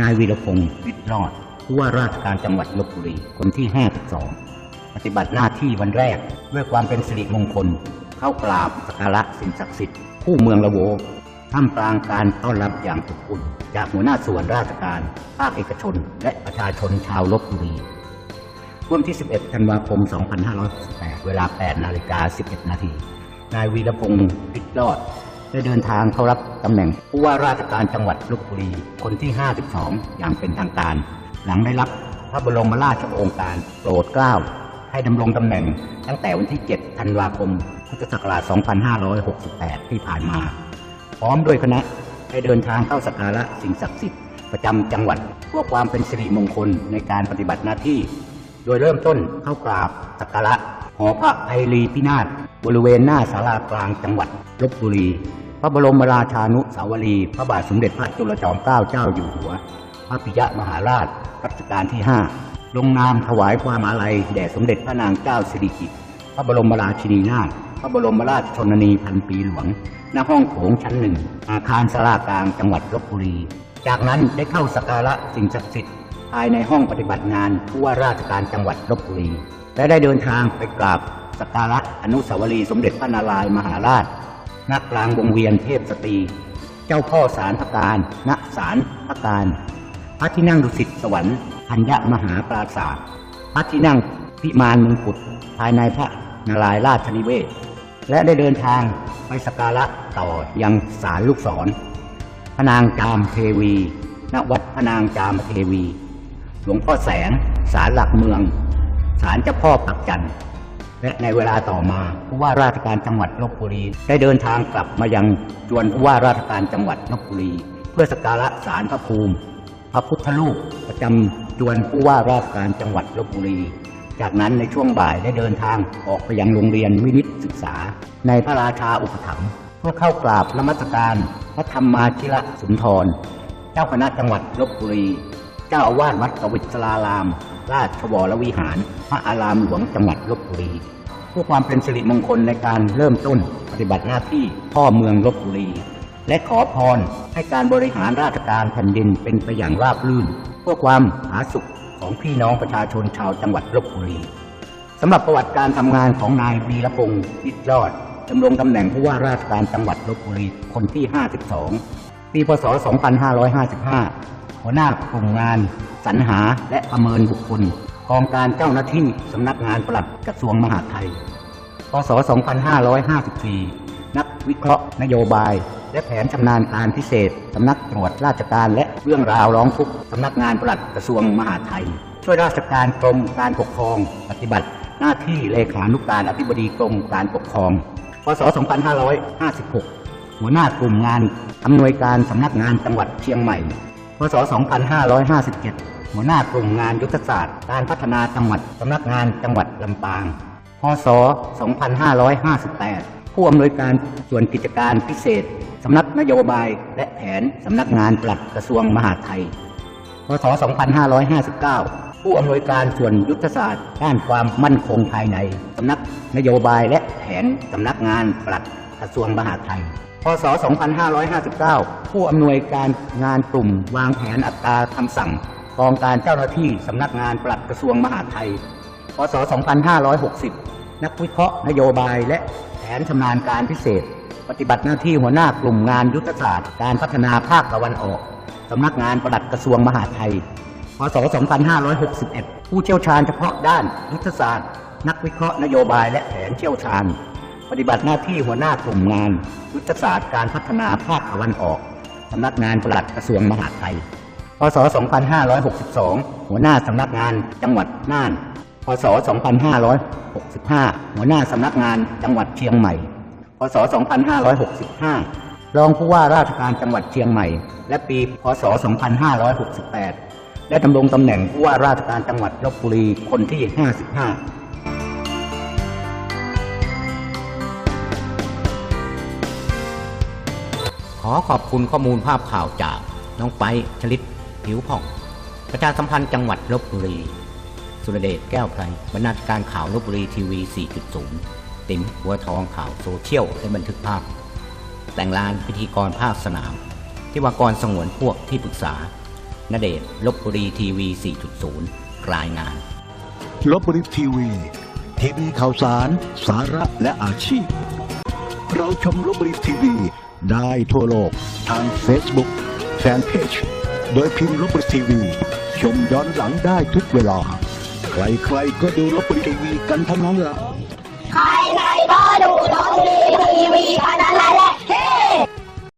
นายวีรพงศ์วิทรอดผู้ว่าราชการจังหวัดลบบุรีคนที่ 52 ปฏิบัติหน้าที่วันแรก ด้วยความเป็นสิริมงคล เข้ากราบสักการะสิ่งศักดิ์สิทธิ์คู่เมืองละโวท่ามกลางการต้อนรับอย่างอบอุ่น จากหัวหน้าส่วนราชการ ภาคเอกชน และประชาชนชาวลบบุรีวันที่ 11 ธันวาคม 2568 เวลา 8 นาฬิกา 11 นาที นายวีรพงศ์พิทรอด ได้เดินทางเข้ารับตำแหน่งผู้ว่าราชการจังหวัดลบบุรี คนที่ 52 อย่างเป็นทางการ หลังได้รับพระบรมราชโองการโปรดเกล้า ให้ดำรงตำแหน่ง ตั้งแต่วันที่ 7 ธันวาคม พุทธศักราช 2568 ที่ผ่านมา พร้อมด้วยคณะได้เดินทางเข้าสักการะสิ่งศักดิ์สิทธิ์ประจำจังหวัดเพื่อความเป็นสิริมงคลในการปฏิบัติหน้าที่ โดยเริ่มต้นเข้ากราบสักการะหอพระไพรีพินาศบริเวณหน้าศาลากลางจังหวัดลบบุรี ระบรมราชานุสาวรี พระบาทสมเด็จพระจุลจอมเกล้าเจ้าอยู่หัว พระปิยมหาราชรัชกาลที่ 5 ลงนามถวายความอาลัยแด่สมเด็จพระนางเจ้าสิริกิติ์พระบรมราชินีนาถพระบรมราชชนนีพันปีหลวง ณ ห้องโถงชั้นหนึ่ง อาคารสารากลางจังหวัดลบบุรี จากนั้นได้เข้าสักการะสิ่งศักดิ์สิทธิ์ภายในห้องปฏิบัติงานผู้ว่าราชการจังหวัดลบบุรี และได้เดินทางไปกราบสักการะอนุสาวรีย์สมเด็จพระนารายณ์มหาราช ณกลางวงเวียนเทพสตรี เจ้าพ่อสารพระการณสารพระการ พระที่นั่งดุสิตสวรรค์พัญญมหาปราศาสตร์พระที่นั่งพิมานมงกุฎภายในพระนารายณ์ราชนิเวศ และได้เดินทางไปสักการะต่อยังศาลลูกศรพระนางจามเทวีณวัดพระนางจามเทวี หลวงพ่อแสงศาลหลักเมืองศาลเจ้าพ่อปักจันทร์ และในเวลาต่อมาผู้ว่าราชการจังหวัดลบบุรี ได้เดินทางกลับมายังจวนผู้ว่าราชการจังหวัดลบบุรี เพื่อสักการะศาลพระภูมิ พระพุทธรูปประจำจวนผู้ว่าราชการจังหวัดลบบุรี จากนั้นในช่วงบ่ายได้เดินทางออกไปยังโรงเรียนวินิตศึกษา ในพระราชาอุปถัมภ์เพื่อเข้ากราบนมัสการ พระธรรมาชิระสุนทร เจ้าคณะจังหวัดลบบุรี เจ้าอาวาสวัดกวิศลาราม ราชวรวิหาร พระอารามหลวงจังหวัดลบบุรีเพื่อความเป็นสิริมงคลในการเริ่มต้นปฏิบัติหน้าที่พ่อเมืองลบบุรี และขอพรให้การบริหารราชการแผ่นดินเป็นไปอย่างราบรื่น เพื่อความผาสุกของพี่น้องประชาชนชาวจังหวัดลบบุรีสำหรับประวัติการทำงานของนายวีรพงศ์พิรอดดำรงตำแหน่งผู้ว่าราชการจังหวัดลบบุรีคนที่ 52 ปี พศ 2555 หัวหน้ากลุ่มงาน สรรหาและประเมินบุคคลกองการเจ้าหน้าที่สำนักงานปลัดกระทรวงมหาดไทย พศ 2554 นักวิเคราะห์นโยบาย และแผนชำนาญการพิเศษ สำนักตรวจราชการและเรื่องราวร้องทุกข์สำนักงานปลัดกระทรวงมหาดไทย ช่วยราชการกรมการปกครอง ปฏิบัติ หน้าที่เลขานุการอธิบดีกรมการปกครอง พศ 2556 หัวหน้ากลุ่มงานอำนวยการสำนักงานจังหวัดเชียงใหม่ พศ 2557 หัวหน้ากลุ่มงานยุทธศาสตร์ การพัฒนาจังหวัดสำนักงานจังหวัดลำปาง พศ 2558 ผู้อำนวยการส่วนกิจการพิเศษสำนักนโยบายและแผนสำนักงานปลัดกระทรวงมหาดไทย พศ 2559 ผู้อำนวยการส่วนยุทธศาสตร์ด้านความมั่นคงภายในสำนักนโยบายและแผนสำนักงานปลัดกระทรวงมหาดไทย ศ 2559 ผู้อำนวยการงานกลุ่ม วางแผนอัตราคำสั่งกองการเจ้าหน้าที่สำนักงานปลัดกระทรวงมหาดไทย พศ 2560 นักวิเคราะห์นโยบายและแผนชำนาญการพิเศษ ปฏิบัติหน้าที่หัวหน้ากลุ่มงานยุทธศาสตร์ การพัฒนาภาคตะวันออกสำนักงานปลัดกระทรวงมหาดไทย พศ 2561 ผู้เชี่ยวชาญเฉพาะด้านยุทธศาสตร์ นักวิเคราะห์นโยบายและแผนเชี่ยวชาญ ปฏิบัติหน้าที่หัวหน้ากลุ่มงานยุทธศาสตร์การพัฒนาภาคตะวันออกสำนักงานปลัดกระทรวงมหาดไทย พศ 2562 หัวหน้าสำนักงานจังหวัดน่าน พศ 2565 หัวหน้าสำนักงานจังหวัดเชียงใหม่ พศ 2565 รองผู้ว่าราชการจังหวัดเชียงใหม่ และปี พศ 2568 และดำรงตำแหน่งผู้ว่าราชการจังหวัดลบบุรีคนที่ 55 อขอบคุณข้อมูลภาพข่าวจากน้องไปชลิตผิวผ่อง ประชาสัมพันธ์จังหวัดลบบุรี สุรเดชแก้วไพรบรรณาธิการข่าวลบบุรีทีวี 4.0 ติ๋มหัวทองข่าวโซเชียลได้บันทึกภาพ แต่งลานพิธีกรภาคสนาม ที่วากรสงวนพวกที่ปรึกษาณเดชลบบุรีทีวี 4.0 รายงานลบบุรีทีวี ทีวีข่าวสาร สาระและอาชีพ เราชมลบบุรีทีวี ได้ทั่วโลกทาง Facebook แฟนเพจโดยพิมพ์ลบบุรีทีวี ชมย้อนหลังได้ทุกเวลา ใครๆก็ดูลบบุรีทีวีกันทั้งนั้นละใครๆก็ดูลบบุรีทีวีกันนั้นแหละ